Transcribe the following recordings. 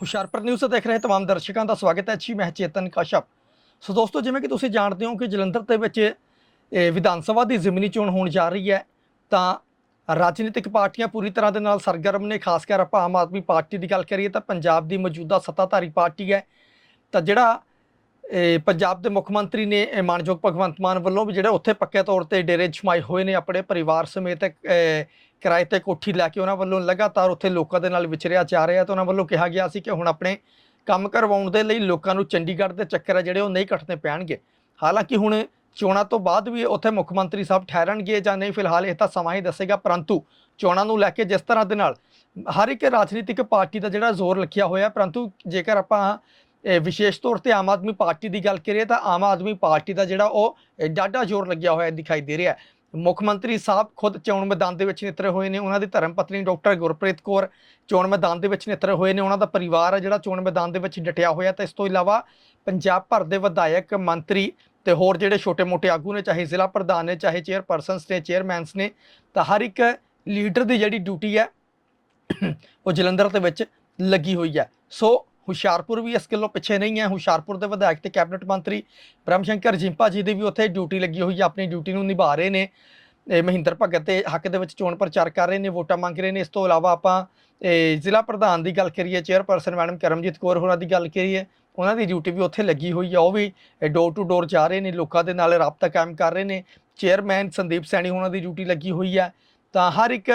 Hoshiarpur news ਦੇਖ ਰਹੇ ਤਮਾਮ ਦਰਸ਼ਕਾਂ ਦਾ ਸਵਾਗਤ ਹੈ। ਜੀ ਮੈਂ ਚੇਤਨ ਕਸ਼ਪ। ਸੋ ਦੋਸਤੋ, ਜਿਵੇਂ ਕਿ ਤੁਸੀਂ ਜਾਣਦੇ ਹੋ ਕਿ ਜਲੰਧਰ ਦੇ ਵਿੱਚ ਵਿਧਾਨ ਸਭਾ ਦੀ ਜ਼ਿਮਨੀ ਚੋਣ ਹੋਣ ਜਾ ਰਹੀ ਹੈ, ਤਾਂ ਰਾਜਨੀਤਿਕ ਪਾਰਟੀਆਂ ਪੂਰੀ ਤਰ੍ਹਾਂ ਦੇ ਨਾਲ ਸਰਗਰਮ ਨੇ। ਖਾਸ ਕਰ ਆਪਾਂ ਆਮ ਆਦਮੀ ਪਾਰਟੀ ਦੀ ਗੱਲ ਕਰੀਏ ਤਾਂ ਪੰਜਾਬ ਦੀ ਮੌਜੂਦਾ ਸੱਤਾਧਾਰੀ ਪਾਰਟੀ ਹੈ। ਤਾਂ ਜਿਹੜਾ ਪੰਜਾਬ ਦੇ ਮੁੱਖ ਮੰਤਰੀ ਨੇ ਮਾਨਯੋਗ ਭਗਵੰਤ ਮਾਨ ਵੱਲੋਂ ਵੀ ਜਿਹੜੇ ਉੱਥੇ ਪੱਕੇ ਤੌਰ ਤੇ ਡੇਰੇ ਜਮਾਏ ਹੋਏ ਨੇ ਆਪਣੇ ਪਰਿਵਾਰ ਸਮੇਤ ਕਿਰਾਏ ਤੇ ਕੋਠੀ ਲੈ ਕੇ ਉਹਨਾਂ ਵੱਲੋਂ ਲਗਾਤਾਰ ਉੱਥੇ ਲੋਕਾਂ ਦੇ ਨਾਲ ਵਿਚਰਿਆ ਜਾ ਰਿਹਾ ਤਾਂ ਉਹਨਾਂ ਵੱਲੋਂ ਕਿਹਾ ਗਿਆ ਸੀ ਕਿ ਹੁਣ ਆਪਣੇ ਕੰਮ ਕਰਵਾਉਣ ਦੇ ਲਈ ਲੋਕਾਂ ਨੂੰ ਚੰਡੀਗੜ੍ਹ ਦੇ ਚੱਕਰ ਆ ਜਿਹੜੇ ਉਹ ਨਹੀਂ ਕੱਟਣੇ ਪੈਣਗੇ। ਹਾਲਾਂਕਿ ਹੁਣ ਚੋਣਾਂ ਤੋਂ ਬਾਅਦ ਵੀ ਉੱਥੇ ਮੁੱਖ ਮੰਤਰੀ ਸਾਹਿਬ ਠਹਿਰਨਗੇ ਜਾਂ ਨਹੀਂ, ਫਿਲਹਾਲ ਇਹ ਤਾਂ ਸਮਾਂ ਹੀ ਦੱਸੇਗਾ, ਪਰੰਤੂ ਚੋਣਾਂ ਨੂੰ ਲੈ ਕੇ ਜਿਸ ਤਰ੍ਹਾਂ ਦੇ ਨਾਲ ਹਰ ਇੱਕ ਰਾਜਨੀਤਿਕ ਪਾਰਟੀ ਦਾ ਜਿਹੜਾ ਜ਼ੋਰ ਲਿਖਿਆ ਹੋਇਆ, ਪਰੰਤੂ ਜੇਕਰ ਆਪਾਂ ਵਿਸ਼ੇਸ਼ ਤੌਰ ਤੇ ਆਮ ਆਦਮੀ ਪਾਰਟੀ ਦੀ ਗੱਲ ਕਰੀਏ ਤਾਂ ਆਮ ਆਦਮੀ ਪਾਰਟੀ ਦਾ ਜਿਹੜਾ ਉਹ, ਇਹ ਡਾਢਾ ਜ਼ੋਰ ਲੱਗਿਆ ਹੋਇਆ ਦਿਖਾਈ ਦੇ ਰਿਹਾ ਹੈ। ਮੁੱਖ ਮੰਤਰੀ ਸਾਹਿਬ ਖੁਦ ਚੋਣ ਮੈਦਾਨ ਦੇ ਵਿੱਚ ਨਿਤਰੇ ਹੋਏ ਨੇ, ਉਹਨਾਂ ਦੀ ਧਰਮ ਪਤਨੀ ਡਾਕਟਰ ਗੁਰਪ੍ਰੀਤ ਕੌਰ ਚੋਣ ਮੈਦਾਨ ਦੇ ਵਿੱਚ ਨਿਤਰੇ ਹੋਏ ਨੇ, ਉਹਨਾਂ ਦਾ ਪਰਿਵਾਰ ਹੈ ਜਿਹੜਾ ਚੋਣ ਮੈਦਾਨ ਦੇ ਵਿੱਚ ਡਟਿਆ ਹੋਇਆ। ਤੇ ਇਸ ਤੋਂ ਇਲਾਵਾ ਪੰਜਾਬ ਭਰ ਦੇ ਵਿਧਾਇਕ, ਮੰਤਰੀ ਤੇ ਹੋਰ ਜਿਹੜੇ ਛੋਟੇ-ਮੋਟੇ ਆਗੂ ਨੇ, ਚਾਹੇ ਜ਼ਿਲ੍ਹਾ ਪ੍ਰਧਾਨ ਨੇ, ਚਾਹੇ ਚੇਅਰਪਰਸਨਸ ਨੇ, ਚੇਅਰਮੈਨਸ ਨੇ, ਤਾਂ ਹਰ ਇੱਕ ਲੀਡਰ ਦੀ ਜਿਹੜੀ ਡਿਊਟੀ ਹੈ, ਉਹ ਜਲੰਧਰ ਦੇ ਵਿੱਚ ਲੱਗੀ ਹੋਈ ਹੈ। ਸੋ ਹੁਸ਼ਿਆਰਪੁਰ ਵੀ ਇਸ ਗੱਲੋਂ ਪਿੱਛੇ ਨਹੀਂ ਹੈ। ਹੁਸ਼ਿਆਰਪੁਰ ਦੇ ਵਿਧਾਇਕ ਤੇ ਕੈਬਨਿਟ ਮੰਤਰੀ ਬ੍ਰਹਮ ਸ਼ੰਕਰ ਜਿੰਪਾ ਜੀ ਦੀ ਵੀ ਉੱਥੇ ਡਿਊਟੀ ਲੱਗੀ ਹੋਈ ਹੈ। ਆਪਣੀ ਡਿਊਟੀ ਨੂੰ ਨਿਭਾ ਰਹੇ ਨੇ। ਮਹਿੰਦਰ ਭਗਤ ਦੇ ਹੱਕ ਦੇ ਵਿੱਚ ਚੋਣ ਪ੍ਰਚਾਰ ਕਰ ਰਹੇ ਨੇ, ਵੋਟਾਂ ਮੰਗ ਰਹੇ ਨੇ। ਇਸ ਤੋਂ ਇਲਾਵਾ ਆਪਾਂ, ਇਹ ਜ਼ਿਲ੍ਹਾ ਪ੍ਰਧਾਨ ਦੀ ਗੱਲ ਕਰੀਏ, ਚੇਅਰਪਰਸਨ ਮੈਡਮ ਕਰਮਜੀਤ ਕੌਰ ਹੋਰਾਂ ਦੀ ਗੱਲ ਕਰੀਏ, ਉਹਨਾਂ ਦੀ ਡਿਊਟੀ ਵੀ ਉੱਥੇ ਲੱਗੀ ਹੋਈ ਆ ਉਹ ਵੀ ਡੋਰ ਟੂ ਡੋਰ ਜਾ ਰਹੇ ਨੇ, ਲੋਕਾਂ ਦੇ ਨਾਲ ਰਾਬਤਾ ਕਾਇਮ ਕਰ ਰਹੇ ਨੇ। ਚੇਅਰਮੈਨ ਸੰਦੀਪ ਸੈਣੀ ਹੋਣਾ ਦੀ ਡਿਊਟੀ ਲੱਗੀ ਹੋਈ ਹੈ। ਤਾਂ ਹਰ ਇੱਕ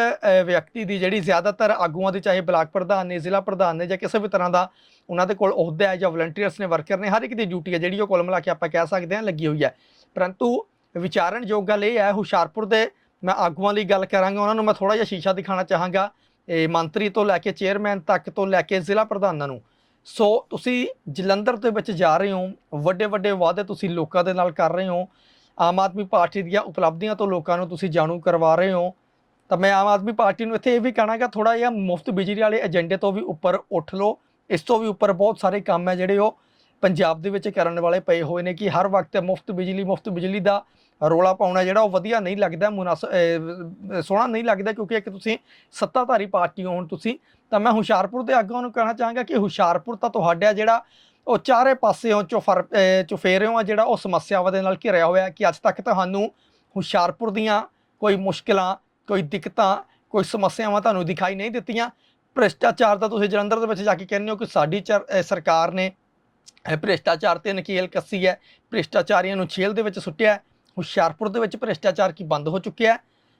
ਵਿਅਕਤੀ ਦੀ ਜਿਹੜੀ ਜ਼ਿਆਦਾਤਰ ਆਗੂਆਂ ਦੀ, ਚਾਹੇ ਬਲਾਕ ਪ੍ਰਧਾਨ ਨੇ, ਜ਼ਿਲ੍ਹਾ ਪ੍ਰਧਾਨ ਨੇ ਜਾਂ ਕਿਸੇ ਵੀ ਤਰ੍ਹਾਂ ਦਾ ਉਹਨਾਂ ਦੇ ਕੋਲ ਅਹੁਦਾ ਹੈ ਜਾਂ ਵਲੰਟੀਅਰਸ ਨੇ ਵਰਕਰ ਨੇ, ਹਰ ਇੱਕ ਦੀ ਡਿਊਟੀ ਹੈ ਜਿਹੜੀ ਉਹ ਕੁੱਲ ਮਿਲਾ ਕੇ ਆਪਾਂ ਕਹਿ ਸਕਦੇ ਹਾਂ ਲੱਗੀ ਹੋਈ ਹੈ। ਪਰੰਤੂ ਵਿਚਾਰਨਯੋਗ ਗੱਲ ਇਹ ਹੈ, ਹੁਸ਼ਿਆਰਪੁਰ ਦੇ ਮੈਂ ਆਗੂਆਂ ਲਈ ਗੱਲ ਕਰਾਂਗਾ, ਉਹਨਾਂ ਨੂੰ ਮੈਂ ਥੋੜਾ ਜਿਹਾ ਸ਼ੀਸ਼ਾ ਦਿਖਾਣਾ ਚਾਹਾਂਗਾ। ਇਹ ਮੰਤਰੀ ਤੋਂ ਲੈ ਕੇ ਚੇਅਰਮੈਨ ਤੱਕ ਤੋਂ ਲੈ ਕੇ ਜ਼ਿਲ੍ਹਾ ਪ੍ਰਧਾਨਾਂ ਨੂੰ। ਸੋ ਤੁਸੀਂ ਜਲੰਧਰ ਦੇ ਵਿੱਚ ਜਾ ਰਹੇ ਹੋ ਵੱਡੇ ਵੱਡੇ ਵਾਅਦੇ ਤੁਸੀਂ ਲੋਕਾਂ ਦੇ ਨਾਲ ਕਰ ਰਹੇ ਹੋ, ਆਮ ਆਦਮੀ ਪਾਰਟੀ ਦੀਆਂ ਉਪਲਬਧੀਆਂ ਤੋਂ ਲੋਕਾਂ ਨੂੰ ਤੁਸੀਂ ਜਾਣੂ ਕਰਵਾ ਰਹੇ ਹੋ ਤਾਂ ਮੈਂ ਆਮ ਆਦਮੀ ਪਾਰਟੀ ਨੂੰ ਇੱਥੇ ਇਹ ਵੀ ਕਹਿਣਾਗਾ ਥੋੜਾ ਜਿਹਾ ਮੁਫਤ ਬਿਜਲੀ ਵਾਲੇ ਏਜੰਡੇ ਤੋਂ ਵੀ ਉੱਪਰ ਉੱਠ ਲਓ। ਇਸ ਤੋਂ ਵੀ ਉੱਪਰ ਬਹੁਤ ਸਾਰੇ ਕੰਮ ਹੈ ਜਿਹੜੇ ਉਹ ਪੰਜਾਬ ਦੇ ਵਿੱਚ ਕਰਨ ਵਾਲੇ ਪਏ ਹੋਏ ਨੇ ਕਿ ਹਰ ਵਕਤ ਮੁਫਤ ਬਿਜਲੀ ਮੁਫਤ ਬਿਜਲੀ ਦਾ ਰੋਲਾ ਪਾਉਣਾ ਜਿਹੜਾ ਉਹ ਵਧੀਆ ਨਹੀਂ ਲੱਗਦਾ ਮੁਨਾਸਬ ਸੋਹਣਾ ਨਹੀਂ ਲੱਗਦਾ ਕਿਉਂਕਿ ਇੱਕ ਤੁਸੀਂ ਸੱਤਾਧਾਰੀ ਪਾਰਟੀ ਹੋਣ ਤੁਸੀਂ, ਤਾਂ ਮੈਂ ਹੁਸ਼ਿਆਰਪੁਰ ਦੇ ਆਗੂਆਂ ਨੂੰ ਕਹਿਣਾ ਚਾਹਾਂਗਾ ਕਿ ਹੁਸ਼ਿਆਰਪੁਰ ਤਾਂ ਤੁਹਾਡਾ ਜਿਹੜਾ ਉਹ ਚਾਰੇ ਪਾਸਿਓਂ ਚੁਫਰ ਅਹ ਆ ਜਿਹੜਾ ਉਹ ਸਮੱਸਿਆਵਾਂ ਦੇ ਨਾਲ ਘਿਰਿਆ ਹੋਇਆ ਕਿ ਅੱਜ ਤੱਕ ਤੁਹਾਨੂੰ ਹੁਸ਼ਿਆਰਪੁਰ ਦੀਆਂ ਕੋਈ ਮੁਸ਼ਕਲਾਂ ਕੋਈ ਦਿੱਕਤਾਂ, ਕੋਈ ਸਮੱਸਿਆਵਾਂ ਤੁਹਾਨੂੰ ਦਿਖਾਈ ਨਹੀਂ ਦਿੱਤੀਆਂ। ਭ੍ਰਿਸ਼ਟਾਚਾਰ ਦਾ ਤੁਸੀਂ ਜਲੰਧਰ ਦੇ ਵਿੱਚ ਜਾ ਕੇ ਕਹਿੰਦੇ ਹੋ ਕਿ ਸਾਡੀ ਚਰ- ਸਰਕਾਰ ਨੇ ਭ੍ਰਿਸ਼ਟਾਚਾਰ ਤੇ ਨਕੇਲ ਕੱਸੀ ਹੈ। ਭ੍ਰਿਸ਼ਟਾਚਾਰੀਆਂ ਨੂੰ ਜੇਲ੍ਹ ਦੇ ਵਿੱਚ ਸੁੱਟਿਆ ਹੁਸ਼ਿਆਰਪੁਰ ਦੇ ਵਿੱਚ ਭ੍ਰਿਸ਼ਟਾਚਾਰ ਕੀ ਬੰਦ ਹੋ ਚੁੱਕਿਆ ਹੈ?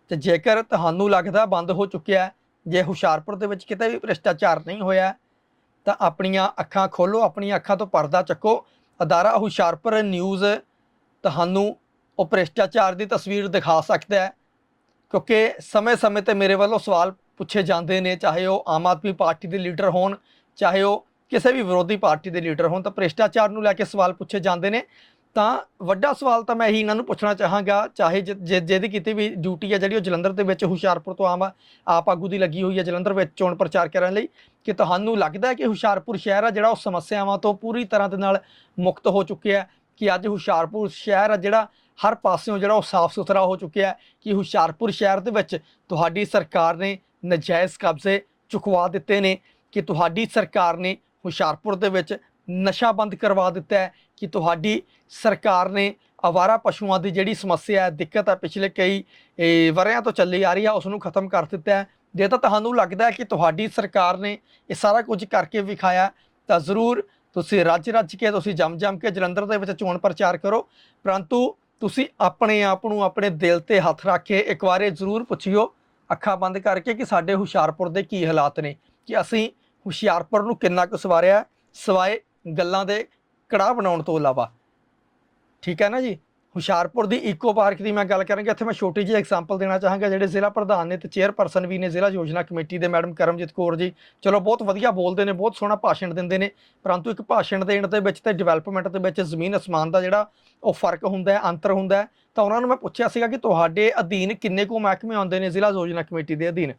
ਤੇ ਜੇਕਰ ਤੁਹਾਨੂੰ ਲੱਗਦਾ ਬੰਦ ਹੋ ਚੁੱਕਿਆ ਜੇ ਹੁਸ਼ਿਆਰਪੁਰ ਦੇ ਵਿੱਚ ਕਿਤੇ ਵੀ ਭ੍ਰਿਸ਼ਟਾਚਾਰ ਨਹੀਂ ਹੋਇਆ ਤਾਂ ਆਪਣੀਆਂ ਅੱਖਾਂ ਖੋਲੋ, ਆਪਣੀਆਂ ਅੱਖਾਂ ਤੋਂ ਪਰਦਾ ਚੱਕੋ। ਅਦਾਰਾ ਹੁਸ਼ਿਆਰਪੁਰ ਨਿਊਜ਼ ਤੁਹਾਨੂੰ ਉਹ ਭ੍ਰਿਸ਼ਟਾਚਾਰ ਦੀ ਤਸਵੀਰ ਦਿਖਾ ਸਕਦਾ ਹੈ। ਕਿਉਂਕਿ ਸਮੇਂ-ਸਮੇਂ ਤੇ ਮੇਰੇ ਵੱਲੋਂ ਸਵਾਲ ਪੁੱਛੇ ਜਾਂਦੇ ਨੇ, ਚਾਹੇ ਉਹ ਆਮ ਆਦਮੀ ਪਾਰਟੀ ਦੇ ਲੀਡਰ ਹੋਣ, ਚਾਹੇ ਉਹ ਕਿਸੇ ਵੀ ਵਿਰੋਧੀ ਪਾਰਟੀ ਦੇ ਲੀਡਰ ਹੋਣ, ਤਾਂ ਭ੍ਰਿਸ਼ਟਾਚਾਰ ਨੂੰ ਲੈ ਕੇ ਸਵਾਲ ਪੁੱਛੇ ਜਾਂਦੇ ਨੇ। ਤਾਂ ਵੱਡਾ ਸਵਾਲ ਤਾਂ ਮੈਂ ਇਹੀ ਇਹਨਾਂ ਨੂੰ ਪੁੱਛਣਾ ਚਾਹਾਂਗਾ, ਚਾਹੇ ਜਿ- ਜਿ- ਜਿਹਦੀ ਕਿਤੇ ਵੀ ਡਿਊਟੀ ਹੈ, ਜਿਹੜੀ ਉਹ ਜਲੰਧਰ ਦੇ ਵਿੱਚ ਹੁਸ਼ਿਆਰਪੁਰ ਤੋਂ ਆਮ ਆਪ ਆਗੂ ਦੀ ਲੱਗੀ ਹੋਈ ਹੈ, ਜਲੰਧਰ ਵਿੱਚ ਚੋਣ ਪ੍ਰਚਾਰ ਕਰਨ ਲਈ, ਕਿ ਤੁਹਾਨੂੰ ਲੱਗਦਾ ਹੈ ਕਿ ਹੁਸ਼ਿਆਰਪੁਰ ਸ਼ਹਿਰ ਆ, ਜਿਹੜਾ ਉਹ ਸਮੱਸਿਆਵਾਂ ਤੋਂ ਪੂਰੀ ਤਰ੍ਹਾਂ ਦੇ ਨਾਲ ਮੁਕਤ ਹੋ ਚੁੱਕਿਆ ਹੈ, ਕਿ ਅੱਜ ਹੁਸ਼ਿਆਰਪੁਰ ਸ਼ਹਿਰ ਆ, ਜਿਹੜਾ ਹਰ ਪਾਸਿਓਂ ਜਿਹੜਾ ਉਹ ਸਾਫ਼ ਸੁਥਰਾ ਹੋ ਚੁੱਕਿਆ ਹੈ ਕਿ ਹੁਸ਼ਿਆਰਪੁਰ ਸ਼ਹਿਰ ਦੇ ਵਿੱਚ ਤੁਹਾਡੀ ਸਰਕਾਰ ਨੇ ਨਜਾਇਜ਼ ਕਬਜ਼ੇ ਚੁਕਵਾ ਦਿੱਤੇ ਨੇ ਕਿ ਤੁਹਾਡੀ ਸਰਕਾਰ ਨੇ ਹੁਸ਼ਿਆਰਪੁਰ ਦੇ ਵਿੱਚ ਨਸ਼ਾ ਬੰਦ ਕਰਵਾ ਦਿੱਤਾ ਹੈ ਕਿ ਤੁਹਾਡੀ ਸਰਕਾਰ ਨੇ ਅਵਾਰਾ ਪਸ਼ੂਆਂ ਦੀ ਜਿਹੜੀ ਸਮੱਸਿਆ ਹੈ ਦਿੱਕਤ ਹੈ ਪਿਛਲੇ ਕਈ ਇਹ, ਵਰ੍ਹਿਆਂ ਤੋਂ ਚੱਲੀ ਆ ਰਹੀ ਹੈ ਉਸ ਨੂੰ ਖਤਮ ਕਰ ਦਿੱਤਾ ਹੈ। ਜੇ ਤਾਂ ਤੁਹਾਨੂੰ ਲੱਗਦਾ ਹੈ ਕਿ ਤੁਹਾਡੀ ਸਰਕਾਰ ਨੇ ਇਹ ਸਾਰਾ ਕੁਝ ਕਰਕੇ ਵਿਖਾਇਆ ਤਾਂ ਜ਼ਰੂਰ ਤੁਸੀਂ ਰੱਜ ਰੱਜ ਕੇ ਤੁਸੀਂ ਜੰਮ ਜੰਮ ਕੇ ਜਲੰਧਰ ਦੇ ਵਿੱਚ ਚੋਣ ਪ੍ਰਚਾਰ ਕਰੋ। ਪਰੰਤੂ ਤੁਸੀਂ ਆਪਣੇ ਆਪ ਨੂੰ ਆਪਣੇ ਦਿਲ ਤੇ ਹੱਥ ਰੱਖ ਕੇ ਇੱਕ ਵਾਰੇ ਜ਼ਰੂਰ ਪੁੱਛਿਓ, ਅੱਖਾਂ ਬੰਦ ਕਰਕੇ ਕਿ ਸਾਡੇ ਹੁਸ਼ਿਆਰਪੁਰ ਦੇ ਕੀ ਹਾਲਾਤ ਨੇ, ਕਿ ਅਸੀਂ ਹੁਸ਼ਿਆਰਪੁਰ ਨੂੰ ਕਿੰਨਾ ਕੁ ਸਵਾਰਿਆ, ਸਵਾਏ ਗੱਲਾਂ ਦੇ ਕੜਾਹ ਬਣਾਉਣ ਤੋਂ ਇਲਾਵਾ। ਠੀਕ ਹੈ ਨਾ ਜੀ? ਹੁਸ਼ਿਆਰਪੁਰ ਦੀ ਇਕੋ ਪਾਰਕ ਦੀ ਮੈਂ ਗੱਲ ਕਰਾਂਗਾ, ਇੱਥੇ ਮੈਂ ਛੋਟੀ ਜਿਹੀ ਐਗਜ਼ਾਮਪਲ ਦੇਣਾ ਚਾਹਾਂਗਾ, ਜਿਹੜੇ ਜ਼ਿਲ੍ਹਾ ਪ੍ਰਧਾਨ ਨੇ ਤੇ ਚੇਅਰਪਰਸਨ ਵੀ ਨੇ, ਜ਼ਿਲ੍ਹਾ ਯੋਜਨਾ ਕਮੇਟੀ ਦੇ ਮੈਡਮ ਕਰਮਜੀਤ ਕੌਰ ਜੀ। ਚਲੋ, ਬਹੁਤ ਵਧੀਆ ਬੋਲਦੇ ਨੇ, ਬਹੁਤ ਸੋਹਣਾ ਭਾਸ਼ਣ ਦਿੰਦੇ ਨੇ, ਪਰੰਤੂ ਇੱਕ ਭਾਸ਼ਣ ਦੇਣ ਦੇ ਵਿੱਚ ਤੇ ਡਿਵੈਲਪਮੈਂਟ ਦੇ ਵਿੱਚ ਜ਼ਮੀਨ ਅਸਮਾਨ ਦਾ ਜਿਹੜਾ ਉਹ ਫ਼ਰਕ ਹੁੰਦਾ ਹੈ, ਅੰਤਰ ਹੁੰਦਾ ਹੈ। ਤਾਂ ਉਹਨਾਂ ਨੂੰ ਮੈਂ ਪੁੱਛਿਆ ਸੀਗਾ ਕਿ ਤੁਹਾਡੇ ਅਧੀਨ ਕਿੰਨੇ ਕੁ ਮਹਿਕਮੇ ਆਉਂਦੇ ਨੇ ਜ਼ਿਲ੍ਹਾ ਯੋਜਨਾ ਕਮੇਟੀ ਦੇ ਅਧੀਨ?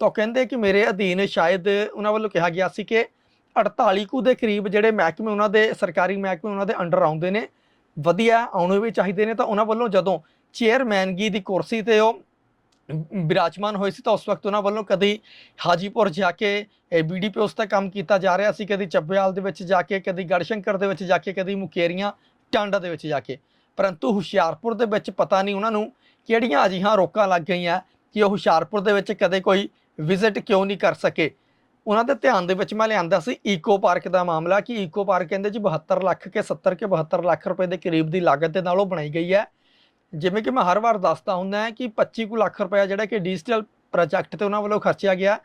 ਤਾਂ ਉਹ ਕਹਿੰਦੇ ਕਿ ਮੇਰੇ ਅਧੀਨ ਸ਼ਾਇਦ ਉਹਨਾਂ ਵੱਲੋਂ ਕਿਹਾ ਗਿਆ ਸੀ ਕਿ 48 ਕੁ ਦੇ ਕਰੀਬ ਜਿਹੜੇ ਮਹਿਕਮੇ, ਉਹਨਾਂ ਦੇ ਸਰਕਾਰੀ ਮਹਿਕਮੇ, ਉਹਨਾਂ ਦੇ ਅੰਡਰ ਆਉਂਦੇ ਨੇ। ਵਧੀਆ ਆਉਣੇ ਵੀ ਚਾਹੀਦੇ ਨੇ ਤਾਂ ਉਹਨਾਂ ਵੱਲੋਂ ਜਦੋਂ ਚੇਅਰਮੈਨਗੀ ਦੀ ਕੁਰਸੀ ਤੇ ਉਹ ਵਿਰਾਜਮਾਨ ਹੋਏ ਸੀ ਤਾਂ ਉਸ ਵਕਤ ਉਹਨਾਂ ਵੱਲੋਂ ਕਦੀ ਹਾਜੀਪੁਰ ਜਾ ਕੇ ਬੀਡੀਪੀ ਉਸ ਤੇ ਕੰਮ ਕੀਤਾ ਜਾ ਰਿਹਾ ਸੀ, ਕਦੀ ਚੱਬਿਆਲ ਦੇ ਵਿੱਚ ਜਾ ਕੇ, ਕਦੀ ਗੜਸ਼ੰਕਰ ਦੇ ਵਿੱਚ ਜਾ ਕੇ, ਕਦੀ ਮੁਕੇਰੀਆਂ ਟਾਂਡਾ ਦੇ ਵਿੱਚ ਜਾ ਕੇ। ਪਰੰਤੂ ਹੁਸ਼ਿਆਰਪੁਰ ਦੇ ਵਿੱਚ ਪਤਾ ਨਹੀਂ ਉਹਨਾਂ ਨੂੰ ਕਿਹੜੀਆਂ ਅਜਿਹੀਆਂ ਰੋਕਾਂ ਲੱਗ ਗਈਆਂ ਕਿ ਉਹ ਹੁਸ਼ਿਆਰਪੁਰ ਦੇ ਵਿੱਚ ਕਦੇ ਕੋਈ ਵਿਜ਼ਿਟ ਕਿਉਂ ਨਹੀਂ ਕਰ ਸਕੇ। ਉਹਨਾਂ ਦੇ ਧਿਆਨ ਦੇ ਵਿੱਚ ਮੈਂ ਲਿਆਂਦਾ ਸੀ ਈਕੋ ਪਾਰਕ ਦਾ ਮਾਮਲਾ ਕਿ ਈਕੋ ਪਾਰਕ ਕਹਿੰਦੇ ਜੀ 72 ਲੱਖ ਕੇ 70 ਕੇ 72 ਲੱਖ ਰੁਪਏ ਦੇ ਕਰੀਬ ਦੀ ਲਾਗਤ ਦੇ ਨਾਲ ਉਹ ਬਣਾਈ ਗਈ ਹੈ। ਜਿਵੇਂ ਕਿ ਮੈਂ ਹਰ ਵਾਰ ਦੱਸਦਾ ਹੁੰਦਾ ਹੈ ਕਿ 25 ਕੁ ਲੱਖ ਰੁਪਏ ਜਿਹੜਾ ਕਿ ਡਿਜੀਟਲ ਪ੍ਰੋਜੈਕਟ ਤੇ ਉਹਨਾਂ ਵੱਲੋਂ ਖਰਚਿਆ ਗਿਆ।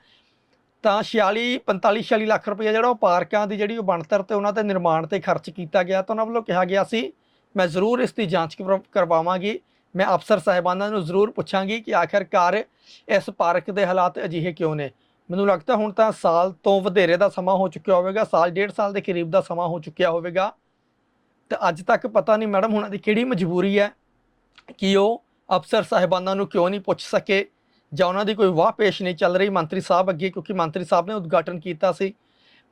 ਤਾਂ 46 45 46 ਲੱਖ ਰੁਪਏ ਜਿਹੜਾ ਉਹ ਪਾਰਕਾਂ ਦੀ ਜਿਹੜੀ ਉਹ ਬਣਤਰ ਤੇ ਉਹਨਾਂ ਦੇ ਨਿਰਮਾਣ ਤੇ ਖਰਚ ਕੀਤਾ ਗਿਆ ਤਾਂ ਉਹਨਾਂ ਵੱਲੋਂ ਕਿਹਾ ਗਿਆ ਸੀ। ਮੈਂ ਜ਼ਰੂਰ ਇਸ ਦੀ ਜਾਂਚ ਕਰਵਾ- ਕਰਵਾਵਾਂਗੀ। ਮੈਂ ਅਫਸਰ ਸਾਹਿਬਾਨਾਂ ਨੂੰ ਜ਼ਰੂਰ ਪੁੱਛਾਂਗੀ ਕਿ ਆਖਿਰਕਾਰ ਇਸ ਪਾਰਕ ਦੇ ਹਾਲਾਤ ਅਜਿਹੇ ਕਿਉਂ ਨੇ। ਮੈਨੂੰ ਲੱਗਦਾ ਹੁਣ ਤਾਂ ਸਾਲ ਤੋਂ ਵਧੇਰੇ ਦਾ ਸਮਾਂ ਹੋ ਚੁੱਕਿਆ ਹੋਵੇਗਾ, ਸਾਲ, ਡੇਢ ਸਾਲ ਦੇ ਕਰੀਬ ਦਾ ਸਮਾਂ ਹੋ ਚੁੱਕਿਆ ਹੋਵੇਗਾ। ਤੇ ਅੱਜ ਤੱਕ ਪਤਾ ਨਹੀਂ ਮੈਡਮ ਉਹਨਾਂ ਦੀ ਕਿਹੜੀ ਮਜਬੂਰੀ ਹੈ ਕਿ ਉਹ ਅਫਸਰ ਸਾਹਿਬਾਨਾਂ ਨੂੰ ਕਿਉਂ ਨਹੀਂ ਪੁੱਛ ਸਕੇ ਜਾਂ ਉਹਨਾਂ ਦੀ ਕੋਈ ਵਾਹ ਪੇਸ਼ ਨਹੀਂ ਚੱਲ ਰਹੀ ਮੰਤਰੀ ਸਾਹਿਬ ਅੱਗੇ, ਕਿਉਂਕਿ ਮੰਤਰੀ ਸਾਹਿਬ ਨੇ ਉਦਘਾਟਨ ਕੀਤਾ ਸੀ।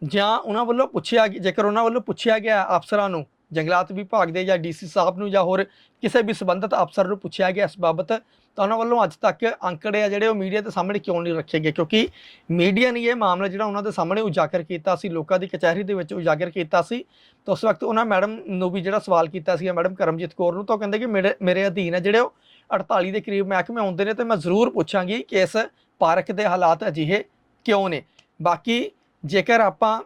ਜਾਂ ਉਹਨਾਂ ਵੱਲੋਂ ਪੁੱਛਿਆ, ਜੇਕਰ ਉਹਨਾਂ ਵੱਲੋਂ ਪੁੱਛਿਆ ਗਿਆ ਅਫਸਰਾਂ ਨੂੰ ਜੰਗਲਾਤ ਵਿਭਾਗ ਦੇ ਜਾਂ ਡੀਸੀ ਸਾਹਿਬ ਨੂੰ ਜਾਂ ਹੋਰ ਕਿਸੇ ਵੀ ਸੰਬੰਧਿਤ ਅਫਸਰ ਨੂੰ ਪੁੱਛਿਆ ਗਿਆ ਇਸ ਬਾਬਤ, ਤਾਂ ਉਹਨਾਂ ਵੱਲੋਂ ਅੱਜ ਤੱਕ ਅੰਕੜੇ ਆ ਜਿਹੜੇ ਉਹ ਮੀਡੀਆ ਦੇ ਸਾਹਮਣੇ ਕਿਉਂ ਨਹੀਂ ਰੱਖੇ ਗਏ? ਕਿਉਂਕਿ ਮੀਡੀਆ ਨੇ ਇਹ ਮਾਮਲਾ ਜਿਹੜਾ ਉਹਨਾਂ ਦੇ ਸਾਹਮਣੇ ਉਜਾਗਰ ਕੀਤਾ ਸੀ, ਲੋਕਾਂ ਦੀ ਕਚਹਿਰੀ ਦੇ ਵਿੱਚ ਉਜਾਗਰ ਕੀਤਾ ਸੀ। ਤਾਂ ਉਸ ਵਕਤ ਉਹਨਾਂ ਮੈਡਮ ਨੂੰ ਵੀ ਜਿਹੜਾ ਸਵਾਲ ਕੀਤਾ ਸੀ ਮੈਡਮ ਕਰਮਜੀਤ ਕੌਰ ਨੂੰ, ਤਾਂ ਉਹ ਕਹਿੰਦੇ ਕਿ ਮੇਰੇ ਮੇਰੇ ਅਧੀਨ ਹੈ ਜਿਹੜੇ ਉਹ 48 ਦੇ ਕਰੀਬ ਮਹਿਕਮੇ ਆਉਂਦੇ ਨੇ, ਤੇ ਮੈਂ ਜ਼ਰੂਰ ਪੁੱਛਾਂਗੀ ਕਿ ਇਸ ਪਾਰਕ ਦੇ ਹਾਲਾਤ ਅਜਿਹੇ ਕਿਉਂ ਨੇ? ਬਾਕੀ ਜੇਕਰ ਆਪਾਂ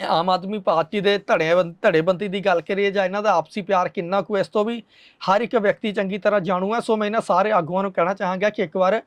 ਆਮ ਆਦਮੀ ਪਾਰਟੀ ਦੇ ਧੜੇ ਧੜੇਬੰਦੀ ਦੀ ਗੱਲ ਕਰੀਏ ਜਾਂ ਇਹਨਾਂ ਦਾ ਆਪਸੀ ਪਿਆਰ ਕਿੰਨਾ ਕੁ ਇਸ ਤੋਂ ਵੀ ਹਰ ਇੱਕ ਵਿਅਕਤੀ ਚੰਗੀ ਤਰ੍ਹਾਂ ਜਾਣੂ ਹੈ, ਸੋ ਮੈਂ ਇਹਨਾਂ ਸਾਰੇ ਆਗੂਆਂ ਨੂੰ ਕਹਿਣਾ ਚਾਹਾਂਗਾ ਕਿ ਇੱਕ ਵਾਰ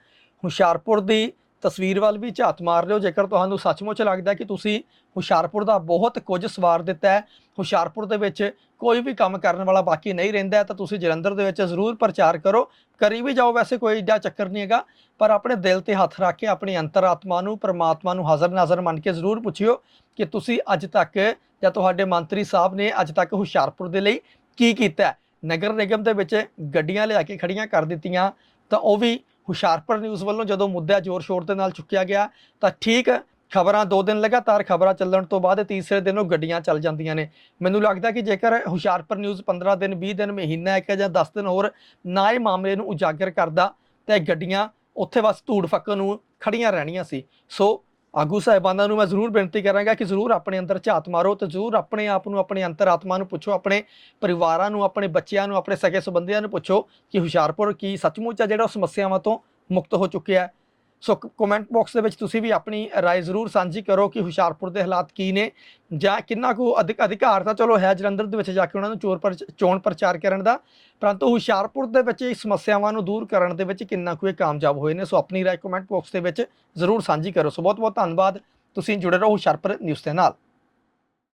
ਹੁਸ਼ਿਆਰਪੁਰ ਦੀ ਤਸਵੀਰ ਵੱਲ ਵੀ ਝਾਤ ਮਾਰ ਲਿਓ। ਜੇਕਰ ਤੁਹਾਨੂੰ ਸੱਚਮੁੱਚ ਲੱਗਦਾ ਕਿ ਤੁਸੀਂ ਹੁਸ਼ਿਆਰਪੁਰ ਦਾ ਬਹੁਤ ਕੁਝ ਸਵਾਰ ਦਿੱਤਾ ਹੈ, ਹੁਸ਼ਿਆਰਪੁਰ ਦੇ ਵਿੱਚ ਕੋਈ ਵੀ ਕੰਮ ਕਰਨ ਵਾਲਾ ਬਾਕੀ ਨਹੀਂ ਰਹਿੰਦਾ ਤਾਂ ਤੁਸੀਂ ਜਲੰਧਰ ਦੇ ਵਿੱਚ ਜ਼ਰੂਰ ਪ੍ਰਚਾਰ ਕਰੋ। ਕਰੀ ਵੀ ਜਾਓ, ਵੈਸੇ ਕੋਈ ਏਡਾ ਚੱਕਰ ਨਹੀਂ ਹੈਗਾ, ਪਰ ਆਪਣੇ ਦਿਲ ਤੇ ਹੱਥ ਰੱਖ ਕੇ, ਆਪਣੀ ਅੰਤਰਾਤਮਾ ਨੂੰ, ਪਰਮਾਤਮਾ ਨੂੰ ਹਾਜ਼ਰ ਨਾਜ਼ਰ ਮੰਨ ਕੇ ਜ਼ਰੂਰ ਪੁੱਛਿਓ ਕਿ ਤੁਸੀਂ ਅੱਜ ਤੱਕ ਜਾਂ ਤੁਹਾਡੇ ਮੰਤਰੀ ਸਾਹਿਬ ਨੇ ਅੱਜ ਤੱਕ ਹੁਸ਼ਿਆਰਪੁਰ ਦੇ ਲਈ ਕੀ ਕੀਤਾ ਨਗਰ ਨਿਗਮ ਦੇ ਵਿੱਚ ਗੱਡੀਆਂ ਲਿਆ ਕੇ ਖੜੀਆਂ ਕਰ ਦਿੱਤੀਆਂ, ਤਾਂ ਉਹ ਵੀ ਹੁਸ਼ਿਆਰਪੁਰ ਨਿਊਜ਼ ਵੱਲੋਂ ਜਦੋਂ ਮੁੱਦਾ ਜ਼ੋਰ ਸ਼ੋਰ ਦੇ ਨਾਲ ਚੁੱਕਿਆ ਗਿਆ, ਤਾਂ ਠੀਕ ਖਬਰਾਂ ਦੋ ਦਿਨ ਲਗਾਤਾਰ ਖਬਰਾਂ ਚੱਲਣ ਤੋਂ ਬਾਅਦ ਤੀਸਰੇ ਦਿਨ ਉਹ ਗੱਡੀਆਂ ਚੱਲ ਜਾਂਦੀਆਂ ਨੇ। ਮੈਨੂੰ ਲੱਗਦਾ ਕਿ ਜੇਕਰ ਹੁਸ਼ਿਆਰਪੁਰ ਨਿਊਜ਼ 15 ਦਿਨ 20 ਦਿਨ, ਮਹੀਨਾ ਇੱਕ ਜਾਂ 10 ਦਿਨ ਹੋਰ ਨਾ ਇਹ ਮਾਮਲੇ ਨੂੰ ਉਜਾਗਰ ਕਰਦਾ, ਤਾਂ ਗੱਡੀਆਂ ਉੱਥੇ ਬਸ ਧੂੜ ਫੱਕਣ ਨੂੰ ਖੜੀਆਂ ਰਹਿਣੀਆਂ ਸੀ। ਸੋ ਆਗੂ ਸਾਹਿਬਾਨਾਂ ਨੂੰ ਮੈਂ ਜ਼ਰੂਰ ਬੇਨਤੀ ਕਰਾਂਗਾ ਕਿ ਜ਼ਰੂਰ ਆਪਣੇ ਅੰਦਰ ਝਾਤ ਮਾਰੋ ਤੇ ਜ਼ਰੂਰ ਆਪਣੇ ਆਪ ਨੂੰ ਆਪਣੇ ਅੰਤਰਾਤਮਾ ਨੂੰ ਪੁੱਛੋ, ਆਪਣੇ ਪਰਿਵਾਰਾਂ ਨੂੰ, ਆਪਣੇ ਬੱਚਿਆਂ ਨੂੰ, ਆਪਣੇ ਸਕੇ ਸੰਬੰਧੀਆਂ ਨੂੰ ਪੁੱਛੋ ਕਿ ਹੁਸ਼ਿਆਰਪੁਰ ਕੀ ਸੱਚਮੁੱਚ ਆ ਜਿਹੜਾ ਉਹ ਸਮੱਸਿਆਵਾਂ ਤੋਂ ਮੁਕਤ ਹੋ ਚੁੱਕਿਆ ਹੈ। ਸੋ ਕਮੈਂਟ ਬਾਕਸ ਦੇ ਵਿੱਚ ਤੁਸੀਂ ਵੀ ਆਪਣੀ رائے ਜ਼ਰੂਰ ਸਾਂਝੀ ਕਰੋ ਕਿ ਹੁਸ਼ਿਆਰਪੁਰ ਦੇ ਹਾਲਾਤ ਕੀ ਨੇ ਜਾਂ ਕਿੰਨਾ ਕੁ ਅਧਿਕ ਅਧਿਕਾਰ ਤਾਂ ਚਲੋ ਹੈ ਜਲੰਧਰ ਦੇ ਵਿੱਚ ਜਾ ਕੇ ਉਹਨਾਂ ਨੂੰ ਚੋਰ ਪਰ ਚੋਣ ਪ੍ਰਚਾਰ ਕਰਨ ਦਾ ਪਰੰਤੂ ਹੁਸ਼ਿਆਰਪੁਰ ਦੇ ਵਿੱਚ ਇਹ ਸਮੱਸਿਆਵਾਂ ਨੂੰ ਦੂਰ ਕਰਨ ਦੇ ਵਿੱਚ ਕਿੰਨਾ ਕੁ ਇਹ ਕਾਮਯਾਬ ਹੋਏ ਨੇ ਸੋ ਆਪਣੀ ਰਾਏ ਕਮੈਂਟ ਬਾਕਸ ਦੇ ਵਿੱਚ ਜ਼ਰੂਰ ਸਾਂਝੀ ਕਰੋ ਸੋ ਬਹੁਤ ਬਹੁਤ ਧੰਨਵਾਦ ਤੁਸੀਂ ਜੁੜੇ ਰਹੋ ਹੁਸ਼ਿਆਰਪੁਰ ਨਿਊਜ਼ ਦੇ ਨਾਲ